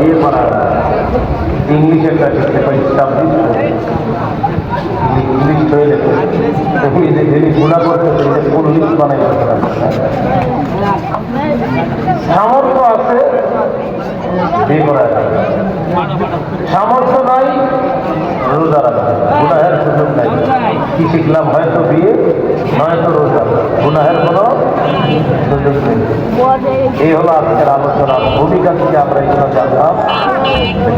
বিয়ে করা ইংলিশ একটা শিখতে পারি ইংলিশ হয়ে যেত যে যিনি গুণা করতে কোন ইংলিশ বানাই করতে সামর্থ্য আছে। সামর্থ্য নাই, রোজা রাখা গুনাহের সুযোগ নাই। কি শিখলাম? হয়তো বিয়ে, নয়তো রোজা। গুনাহের কোনো সুযোগ নেই। এই হলো আজকের আলোচনার ভূমিকা থেকে আমরা এগুলো জানলাম।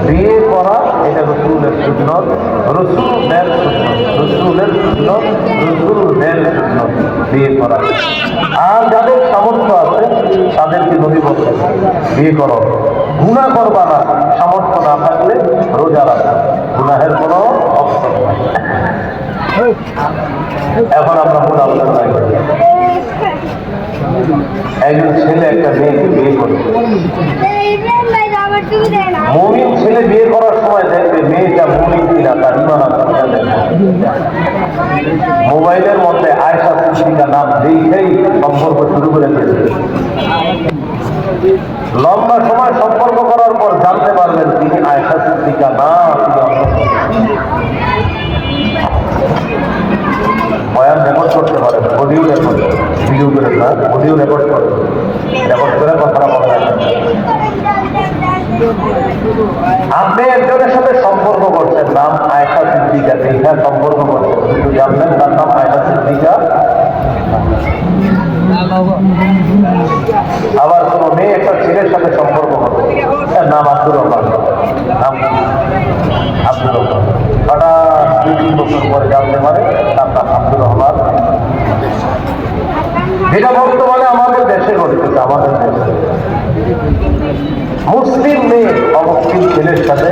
বিয়ে করা, এটা রসুলের সুন্নত। রসুলের সুন্নত। রসুলের সুন্নত রসুলের সুন্নত। বিয়ে করা। আর যাদের সামর্থ্য আছে, তাদেরকে নদী বলতে বিয়ে করো। গুণা করবা না, সামর্থ্য না থাকলে রোজা রাখা। গুনাহের কোনো অবসর এখন আমরা মূল আলোচনায় করি। একজন ছেলে একটা মেয়েকে বিয়ে মমিন ছেলে বিয়ে করার সময় দেখবে মেয়েটা মমিন কিনা তার ইমান মোবাইলের মধ্যে আয়সা সিদ্দিকা নাম দেখেই সম্পর্ক শুরু করে দিয়েছে। লম্বা সময় সম্পর্ক করার পর জানতে পারবেন তিনি আয়সা সিদ্দিকা না না, অডিও রেকর্ড করে। রেকর্ড করে কথাটা বলা আপনি একজনের সাথে সম্পর্ক করছেন, নাম আয়সা সিদ্দিকা। দেখা সম্পর্ক করছেন। কিন্তু জানলেন তার নাম আয়সা সিদ্দিকা। আবার কোনো মেয়ে, একটা ছেলের সাথে সম্পর্ক করবে তার নাম আব্দুর রহমান। নাম কি? আব্দুর রহমান। হঠাৎ দুই তিন বছর পরে জানতে পারে তার নাম আব্দুর রহমান। যেটা বর্তমানে আমাদের দেশে ঘটতেছে আমাদের দেশে। মুসলিম মেয়ে অমুসলিম ছেলের সাথে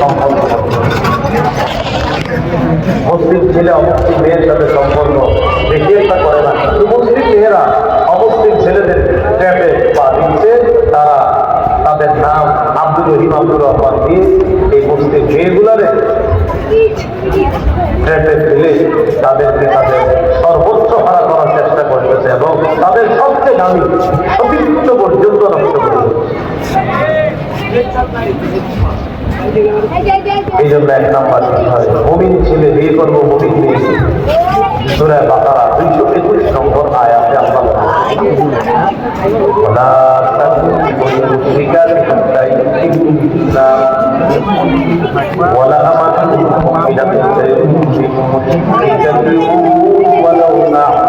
সম্পর্ক মুসলিম ছেলে অমুসলিম মেয়ের সাথে সম্পর্ক একটা করে না। কিন্তু মুসলিম মেয়েরা অমুসলিম ছেলেদের ট্র্যাপে পা দিচ্ছে, তারা তাদের নাম আব্দুল রহিম আব্দুর রহমান দিয়ে এই মুসলিম মেয়েগুলারে ট্র্যাপে ফেলে তাদেরকে তাদের সর্বোচ্চ হারা করার চেষ্টা করতেছে এবং তাদের সবচেয়ে দামি সতীর্থ পর্যন্ত নষ্ট করে দিচ্ছে। এই জন্য এক নাম্বার বিষয় মমিন ছেলে বিয়ে করবো মমিন মেয়ে সুরায় বাকারা দুইশো একুশ নম্বর আয়াতে আল্লাহ বলেন, ولا تنكحوا المشركات حتى يؤمنن ولا أمة مؤمنة خير من مشركة ولو أعجبتكم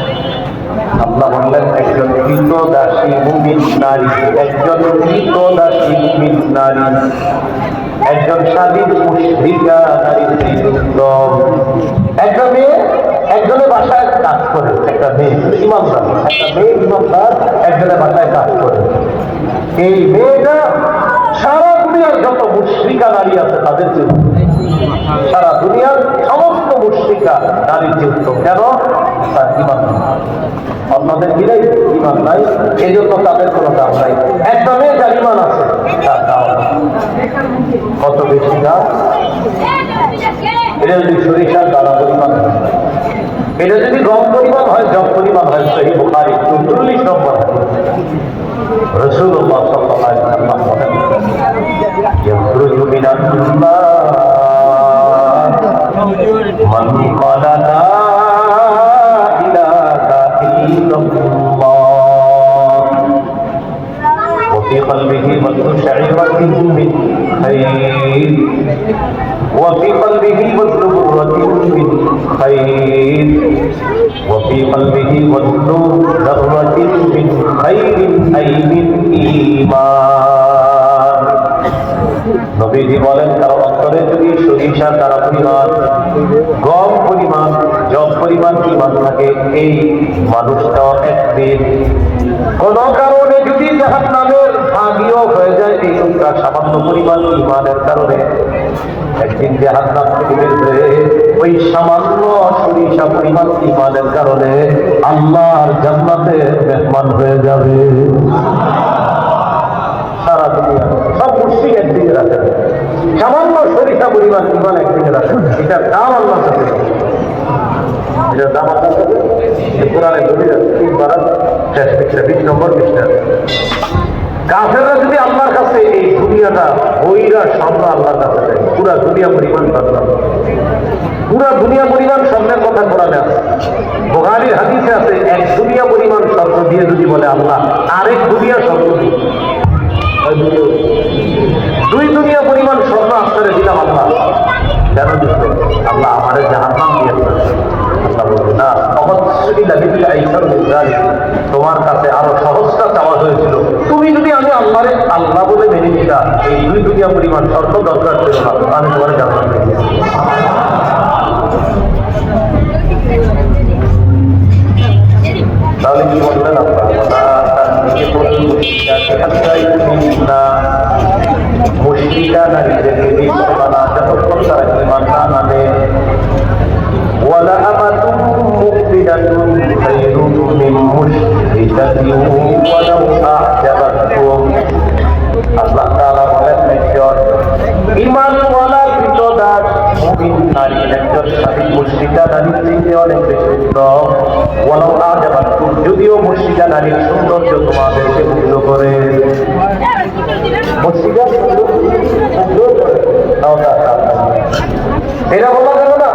আল্লাহ বললেন, একজন কৃতদাসী মুমিন নারী, একজন কৃতদাসী মুমিন নারী, একজন স্বাধীন মুশরিকা নারী উত্তম একটা মেয়ে একজনের বাসায় কাজ করে, একটা মেয়ে ইমানদার একটা মেয়ে ইমানদার একজনের বাসায় কাজ করে এই মেয়েটা সারা দুনিয়ার যত নারী আছে তাদের উত্তম। সারা দুনিয়ার সমস্ত মুশ্রিকা নারীর উত্তম কেন? তার ইমান অন্যদের গিরেই ইমান নাই। এই জন্য তাদের কোনো দাম নাই। একটা মেয়ে যার ইমান আছে, তার দাম কত বেশি দাম? এটা সরিষার দানা পরিমাণ এটা যদি গম পরিমাণ হয় জব পরিমাণ হয় সেই বোখারি চল্লিশ নম্বর রসুল্লাহ সাল্লাহ বলেন من قال لا إله إلا الله وفي قلبه مثل شعيرة من خير وفي قلبه مثل برة من خير وفي قلبه مثل ذرة من خير أي من إيمان নবীজি বলেন, তার অন্তরে যদি সরিষা তারা পরিমাণ গম পরিমাণ, জব পরিমাণ ইমান থাকে, এই মানুষটা একদিন কোন কারণে যদি জাহান নামের ভাগীয় হয়ে যায়, এই লোকটা সামান্য পরিমাণ ইমানের কারণে একদিন জাহান নাম থেকে বের হয়ে ওই সামান্য সরিষা পরিমাণ ইমানের কারণে আল্লাহর জান্নাতে মেহমান হয়ে যাবে সারা দুনিয়া সব মুসিক একদিকে রাখে সামান্য সরিষা পরিমাণ ইমান একদিকে রাখে এটার দাম আল্লাহ কাছে। এটার দাম আল্লাহ এই কোরআনে তিন বারাত শেষ পৃষ্ঠা বিশ নম্বর পৃষ্ঠা কাফেররা যদি আল্লাহর কাছে এই দুনিয়াটা বইরা স্বর্ণ আল্লাহর কাছে দেয়, পুরা দুনিয়া পরিমাণ স্বর্ণ পুরা দুনিয়া পরিমাণ স্বর্ণের কথা কোরআনে আছে। বোহারির হাদিসে আছে, এক দুনিয়া পরিমাণ স্বর্ণ দিয়ে যদি বলে আল্লাহ, আরেক দুনিয়া স্বর্ণ দিই দুই দুনিয়া পরিমাণ স্বর্ণ আপনারে দিলাম আল্লাহ কেন দিচ্ছে আল্লাহ আমাদের জাহান নাম মুদ্রালি তোমার কাছে আরও সহজটা চাওয়া হয়েছিল। তুমি যদি আমি আল্লাহরে, আল্লাহ বলে মেনে নিতা, এই দুই দুনিয়া পরিমাণ স্বর্ণ দরকার ছিল না, আমি তোমার দিয়েছি তাহলে কি বললেন আপনারা মুশরিকা নারীদেরকে বিশ্বমানা যতক্ষণ তারা ইমান না আনে ওয়ালা আমাতুম মুফসিদাতুন খায়রুম মিন মুশরিকাতিন ওয়ালাউ যদিও মুশরিকা নারীর সৌন্দর্য তোমাদেরকে মুগ্ধ করে। মুশরিকা মুগ্ধ করে তাও তার কাজ না। এটা বলা যাবে না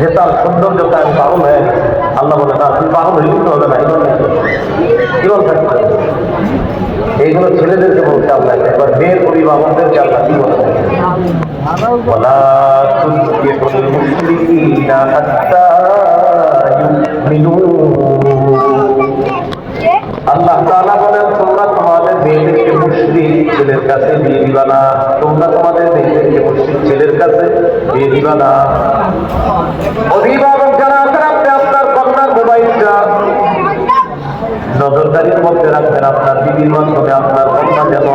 যে তার সৌন্দর্যতা আমি পাগল হয়ে গেছি আল্লাহ বলে না তুমি পাগল হয়ে উঠতে হবে না এগুলো জীবন থাকতে হবে এইগুলো ছেলেদেরকে বলতে আল্লাহ একবার মেয়ের অভিভাবকদেরকে আল্লাহ কি বলে ولا تنكحوا المشركين حتى يؤمنوا ছেলের কাছে বিয়ে দিবা না। তোমরা তোমাদের মেয়েদেরকে মুশরিক ছেলের কাছে বিয়ে দিবা না। অভিভাবক যারা আছেন আপনি আপনার কন্যার মোবাইলটা নজরদারির মধ্যে রাখবেন আপনার টিভির মাধ্যমে আপনার কন্যা যেন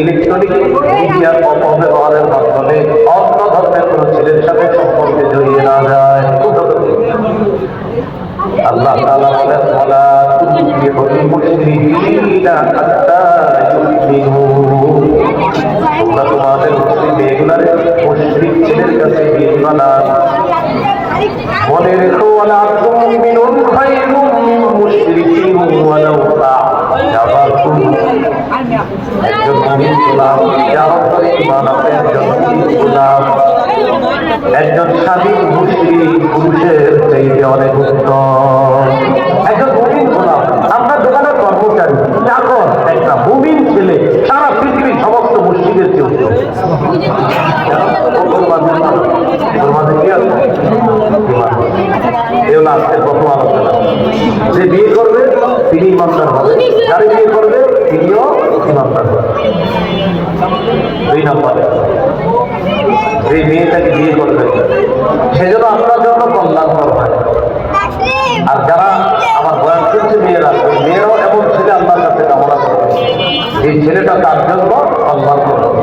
ইলেকট্রনিক মিডিয়ার অপব্যবহারের মাধ্যমে অন্য ধর্মের কোনো ছেলের সাথে সম্পর্কে জড়িয়ে না যায়। আল্লাহ তাআলা বলেন, ওয়ালা তুনকিহুল মুশরিকিনা হাত্তা ইউমিনু তোমরা তোমাদের মেয়েগুলারে মুশরিক ছেলের একজন মুমিন গোলাম একজন একজন স্বাধীন মুসলিম পুরুষের চাইতে অনেক উত্তম একজন মুমিন গোলাম আপনার দোকানের কর্মচারী চাকর একটা মুমিন ছেলে সারা পৃথিবীর সমস্ত মুসলিমের চেয়ে উত্তম ওর মাঝে ওর মাঝে কি আছে ঈমান। এ হলো আজকের প্রথম আলোচনা যে বিয়ে করবে তিনি ইমানদার হবে যারা বিয়ে করবে তিনিও ইমানদার হবে দুই নম্বরে যে মেয়েটাকে বিয়ে করবে সে যেন আপনার জন্য কল্যাণকর হয় আর যারা আমার বয়স চলছে মেয়েরা ওই মেয়েরাও এমন ছেলে আল্লাহর কাছে কামনা করবে এই ছেলেটা তার জন্য কল্যাণকর হবে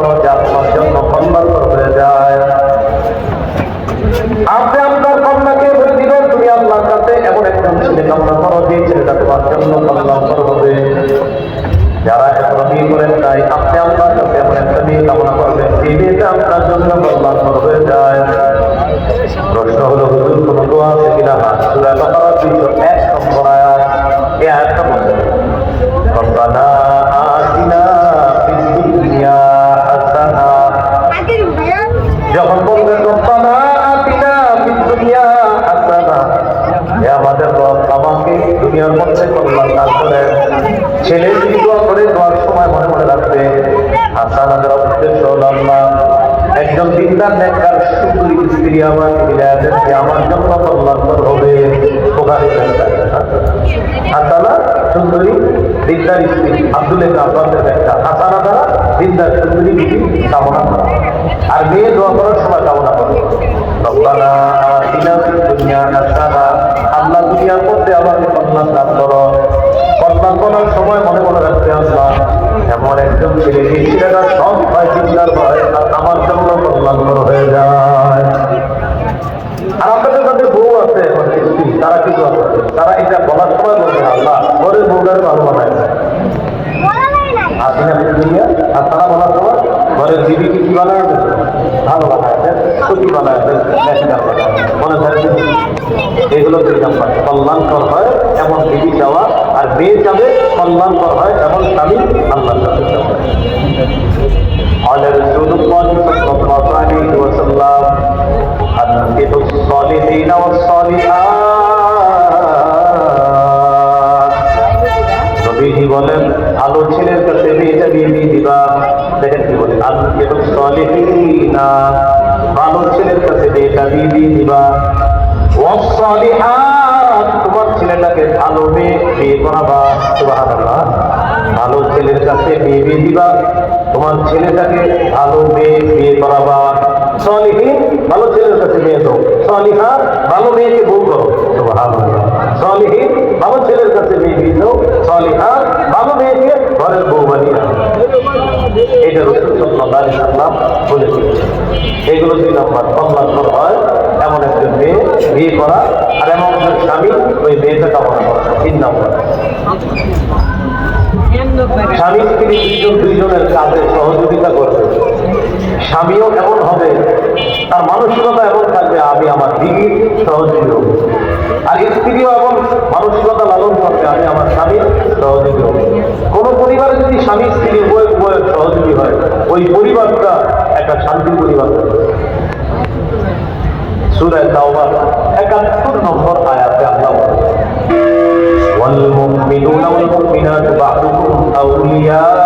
আমাকে দুনিয়ার মধ্যে কল্যাণ দান করেন ছেলে যদি দোয়া করে, দোয়ার সময় মনে মনে রাখবে হাসানাদের উদ্দেশ্য হলো আল্লাহ একজন দিনদার নেককার, সুন্দরী স্ত্রী আমার হৃদয়াতের যে আমার জন্য কল্যাণকর হবে। বোখারি হাসানা সুন্দরী, দিনদার স্ত্রী, আব্দুল আব্বাসের একটা হাসানা দ্বারা দিনদার, সুন্দরী কামনা করা আর মেয়ে দোয়া করার সময় কামনা করে। রব্বানা আতিনা ফিদ দুনিয়া হাসানা আল্লাহ দুনিয়ার মধ্যে আমাকে কল্যাণ দান করো। কল্যাণ করার সময় মনে মনে রাখতে আল্লাহ এমন একজন ছেলে যে সব ভয় চিন্তার ভয় আমার জন্য কল্যাণকর হয়ে যায়। আর আপনাদের বউ আছে তারা কি দোয়া করে তারা এটা বলার সময় বলবে আল্লাহ বউটার ভালো বানায় দুনিয়া আর তারা বলার সময় ঘরের বিবিকে কি বানায় ভালো বানায় সুখী বানায় ন্যাশনাল মনে থাকবে এগুলো দুই নাম্বার কল্যাণকর হয় এমন বিবি চাওয়া আর মেয়ে যাবে কল্যাণকর হয় এমন স্বামী আল্লাহ কাছে চাওয়া قال رسول الله صلى الله عليه وسلم أنكحوا الصالحين والصالحات নবীজি বলেন, ভালো ছেলের কাছে মেয়েটা বিয়ে দিয়ে দিবা দেখেন কি বলেন আনকেহু সলিহিনা, ভালো ছেলের কাছে মেয়েটা বিয়ে দিয়ে দিবা তোমার ছেলেটাকে ভালো মেয়ে বিয়ে করাবা। ভালো ছেলের কাছে বিয়ে দিয়ে দিবা তোমার ছেলেটাকে ভালো মেয়ে বিয়ে করাবা। সলিহীন ভালো ছেলের কাছে মেয়ে দাও। সলিহা, ভালো মেয়েকে বউ করো। সলিহীন ভালো ছেলের কাছে মেয়ে দিয়ে দাও ভালো মেয়েকে ঘরের বউ বানিয়ে এটা রসুল সাল্লাল্লাহু আলাইহি সাল্লাম এগুলো দুই নম্বর কল্যাণকর হয় এমন একজন মেয়ে বিয়ে করা আর এমন একজন স্বামী ওই মেয়েটা কামনা করা। তিন নম্বর। স্বামী স্ত্রী দুইজন, দুইজনের কাজে সহযোগিতা করবে। স্বামীও এমন হবে, তার মানসিকতা এমন থাকবে, আমি আমার দিদির সহযোগী হব। আর স্ত্রীও এমন মানসিকতা লালন করবে আমি আমার স্বামীর সহযোগী হব কোন পরিবারে যদি স্বামী স্ত্রী উভয় উভয়ের সহযোগী হয় ওই পরিবারটা একটা শান্তির পরিবার হবে সুরায় তাওবার একাত্তর নম্বর আয়াতে আল্লাহ বলেন والمؤمنون والمؤمنات بعضهم أولياء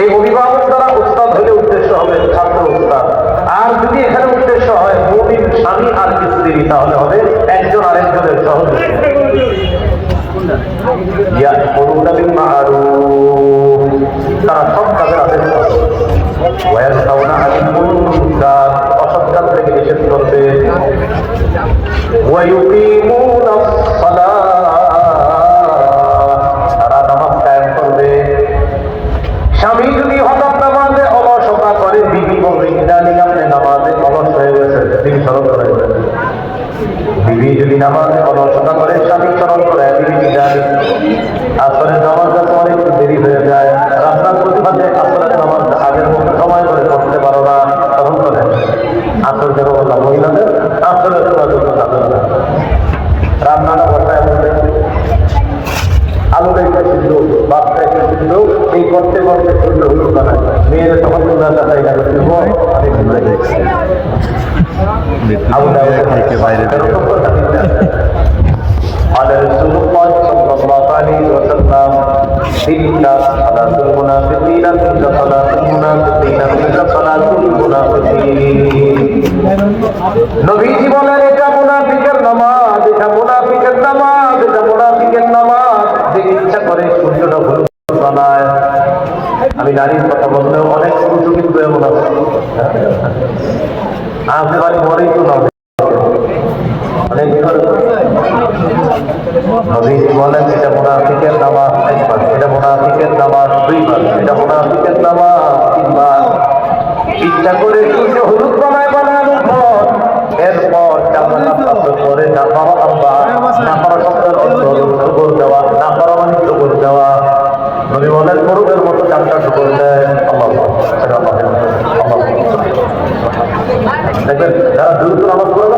এই অভিভাবক দ্বারা উস্তাদ হলে উদ্দেশ্য হবে ছাত্র উস্তাদ আর যদি এখানে উদ্দেশ্য হয় মুমিন স্বামী আর স্ত্রী তাহলে হবে একজন আরেকজনের সহযোগী يأمرون بالمعروف তারা সব কাজের আদেশ করে وينهون عن المنكر অসৎ কাজ থেকে নিষেধ করবে ويقيمون الصلاة নামাজে অলসতা করে স্বামী স্মরণ করে বিবি কি জানি নামাজ যাতে অনেক দেরি হয়ে যায় রাস্তার প্রতিবাদে আসলে নামাজ আগের মতো সময় করে করতে পারো না তখন করে আসল যেন বললাম মহিলাদের? আসলে তোমার জন্য আসল না। রান্নাটা বসায় বলতে আলু রেখে সিদ্ধ ভাত রেখে সিদ্ধ এই করতে করতে সুন্দর হলুদ বানায় মেয়ের তখন তোমরা চাই না আমি সুন্দর আবু দাউদের বাইরে নবীজি বলেন এটা মুনাফিকের নামাজ, এটা মুনাফিকের নামাজ, এটা মুনাফিকের নামাজ। যে ইচ্ছা করে সূর্য নগর বানায়। আমি নারীর কথা বললেও অনেক কিন্তু এমন আছে। আপনি পারি মরেই তো নয় অনেক নবীজি বলেন এটা মুনাফিকের নামাজ একবার এটা মুনাফিকের নামাজ দুইবার এটা মুনাফিকের নামাজ তিনবার ইচ্ছা করে সূর্য হলুদ বানায় বানানোর পর এরপর জামানা পাথর করে না পারা আব্বা না পারা শব্দের অর্থ হলো খবর দেওয়া না পারা মানে খবর দেওয়া নবী বলেন গরুদের মতো চারটা শুকুর দেয় আল্লাহ সেটা আল্লাহ আল্লাহ দেখবেন যারা দ্রুত নামাজ পড়ে না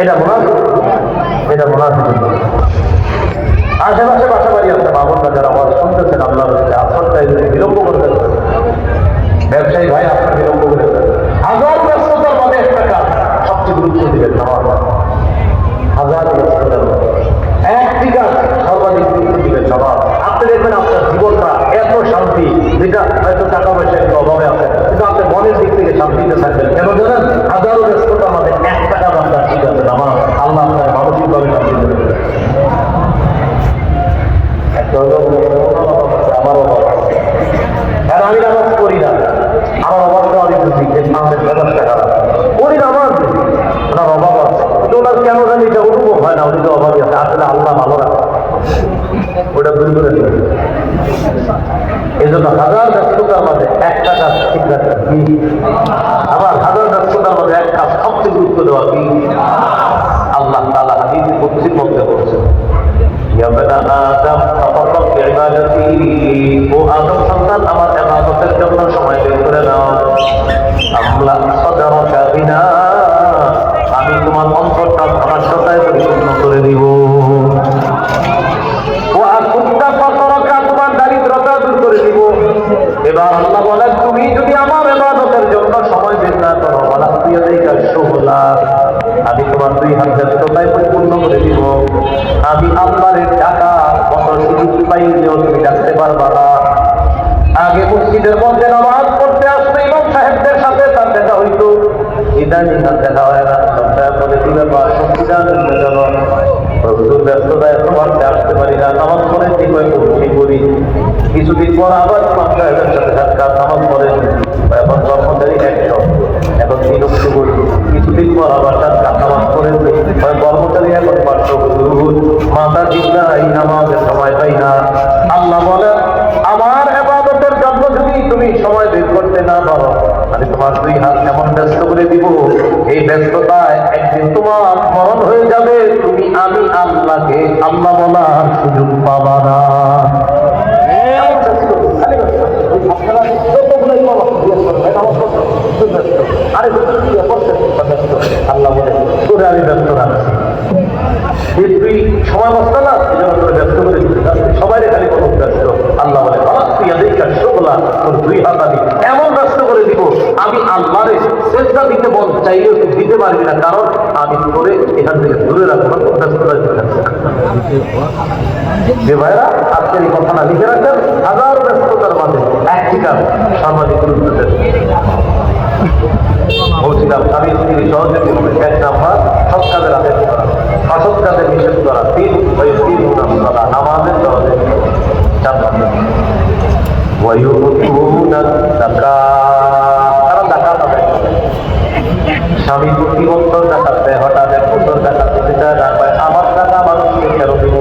এটা আল্লাহ মুনাফিক। এটা মুনাফিকের লোক আশেপাশে বাসা বাড়ি আছে, বাবনরা যারা আওয়াজ শুনতেছেন, আল্লাহর কাছে আসরটা এগুলো বিলম্ব করতেছে ব্যবসায়ী ভাই আপনার বিলম্ব করেছেন হাজার ব্যস্ততার মধ্যে একটা কাজ সবচেয়ে গুরুত্ব দিবেন, নামাজ হাজার ব্যস্ততার মধ্যে একটি কাজ সর্বাধিক গুরুত্ব দিবেন নামাজ আপনি দেখবেন আপনার জীবনটা এত শান্তি যেটা হয়তো টাকা পয়সা একটু অভাবে আছে কিন্তু আপনি মনের দিক থেকে শান্তিতে করে নাও। আমলা সদরকা বিনা। আমি তোমার অন্তরটা ধনাঢ্যতায় পরিপূর্ণ করে দিব। আমার আমি তোমার দুই হাত ব্যস্ততায় পরিপূর্ণ করে দিব। আমি আল্লাহর টাকা কত সুযোগ পাইলেও তুমি ডাকতে পারবা আগে মসজিদের মধ্যে নামাজ ইদানিং আর দেখা হয় না। সপ্তাহে আসতে পারি না। নামাজ পড়ে কিছুদিন পর আবার এখন কিছুদিন পর আবার সাক্ষাৎ নামাজ পড়ে কর্মচারী এখন পাঁচশো হুজুর মাতা চিন্তা এই নামাজের সময় পাই না। আল্লাহ বলেন, আমার এবাদতের জন্য যদি তুমি সময় বের করতে না পারো আমি তোমার দুই হাত এমন ব্যস্ত করে দিব এই ব্যস্ততায় একদিন তোমার মরণ হয়ে যাবে তুমি আমি আল্লাহকে আল্লাহ বলার সুযোগ পাবা না। ব্যস্ত। আপনারা যতগুলো ইমাম আছে, জিজ্ঞেস করবেন, ভাই নামাজ পড়ছেন? খুব ব্যস্ত। আরে হুজুর, কি করছেন? ব্যস্ত। আল্লাহ বলে তোরে আমি ব্যস্ত রাখছি যে তুই সময় বস্তা না এই জন্য তোরে ব্যস্ত করে দিতে সবাই খালি কোনো ব্যস্ত আল্লাহ বলে বাবা তুই এদিকে শোকলা তোর দুই হাত আমি এমন ব্যস্ত করে দিব আমি আল্লাহরে চেষ্টা দিতে বল চাইলেও তুই দিতে পারবি না কারণ আমি তোরে এখান থেকে দূরে রাখব যে ভাইরা আজকের এই কথাটা লিখে রাখেন হাজার ব্যস্ততার মাঝে একটি কাজ সামাজিক গুরুত্ব দেন বলছিলাম, স্বামী স্ত্রী সহযোগী হবে, এক নাম্বার, সৎ কাজের আদেশ করা। অসৎ কাজের নিষেধ করা, তিন ওই তিন নামাজের সহযোগী চার নাম্বার স্বামী প্রতি বছর টাকা দেয় হঠাৎ এক বছর টাকা দিতে চায় না পায় আমার টাকা মানুষকে কেন দিব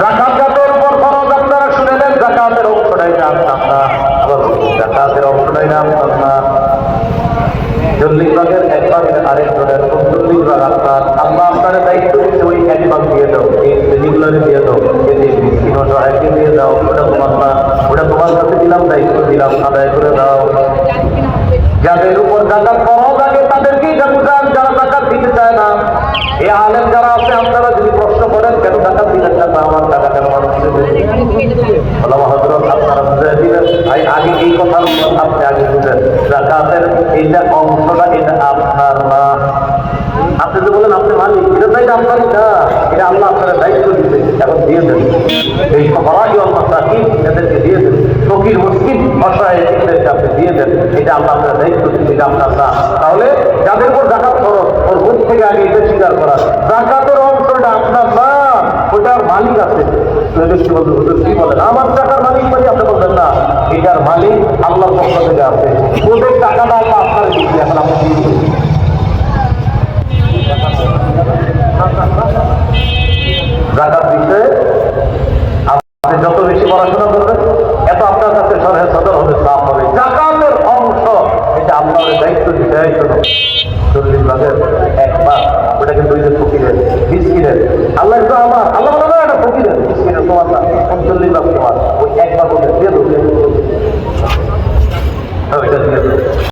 জাকাত জাতের উপর খরচ আপনারা শুনে নেন জাকাতের অংশটাই না আবার বলি, জাকাতের অংশটাই না ভাগের ভাগের জনের চল্লিশ ভাগ আপনার। আল্লাহ আপনার দায়িত্ব দিচ্ছে ওই এক ভাগ দিয়ে দাও ওটা তোমার ওটা তোমার দিলাম, দায়িত্ব দিলাম, আদায় করে দাও। যাদের উপর জাকাত ফরজ আগে তাদেরকেই জাকাত যারা জাকাত দিতে চায় না। এই আলেম যারা আছে, আপনারা যদি প্রশ্ন করেন, কেন জাকাত দিলেন না? আমার টাকা কেন আপনারা বুঝে দিলেন আগে এই আপনি আগে বুঝেন। জাকাতের অংশটা, এটা আপনার না। আপনি যে বলেন, আপনি মালিক। এটা তো এটা আপনারই না। এটা আল্লাহ আপনার দায়িত্ব দিতে এখন দিয়ে দেন। এই সবাই অল্লাহ এদেরকে দিয়ে দেন। ফকির মুসলিম অসহায় এদেরকে দিয়ে দেন, এটা আল্লাহ আপনার দায়িত্ব, এটা আপনার না। তাহলে যাদের উপর জাকাত খরচ ওর মুখ থেকে আগে এটা স্বীকার করা। জাকাতের অংশটা আপনার না, ওটার মালিক আছে। আমার মানে না, এটার মালিক আছে। টাকাটা আপনার এই শোনো চল্লিশ ভাগের এক ভাগ ওটা কিন্তু ওই যে ফকিরের মিসকিনের আল্লাহ তো আমার, আল্লাহ বলে, না, এটা ফকিরের মিসকিনের তোমার না উনচল্লিশ ভাগ তোমার। ওই এক ভাগ ওদের দিয়ে দেবে হ্যাঁ, ওইটা দিয়ে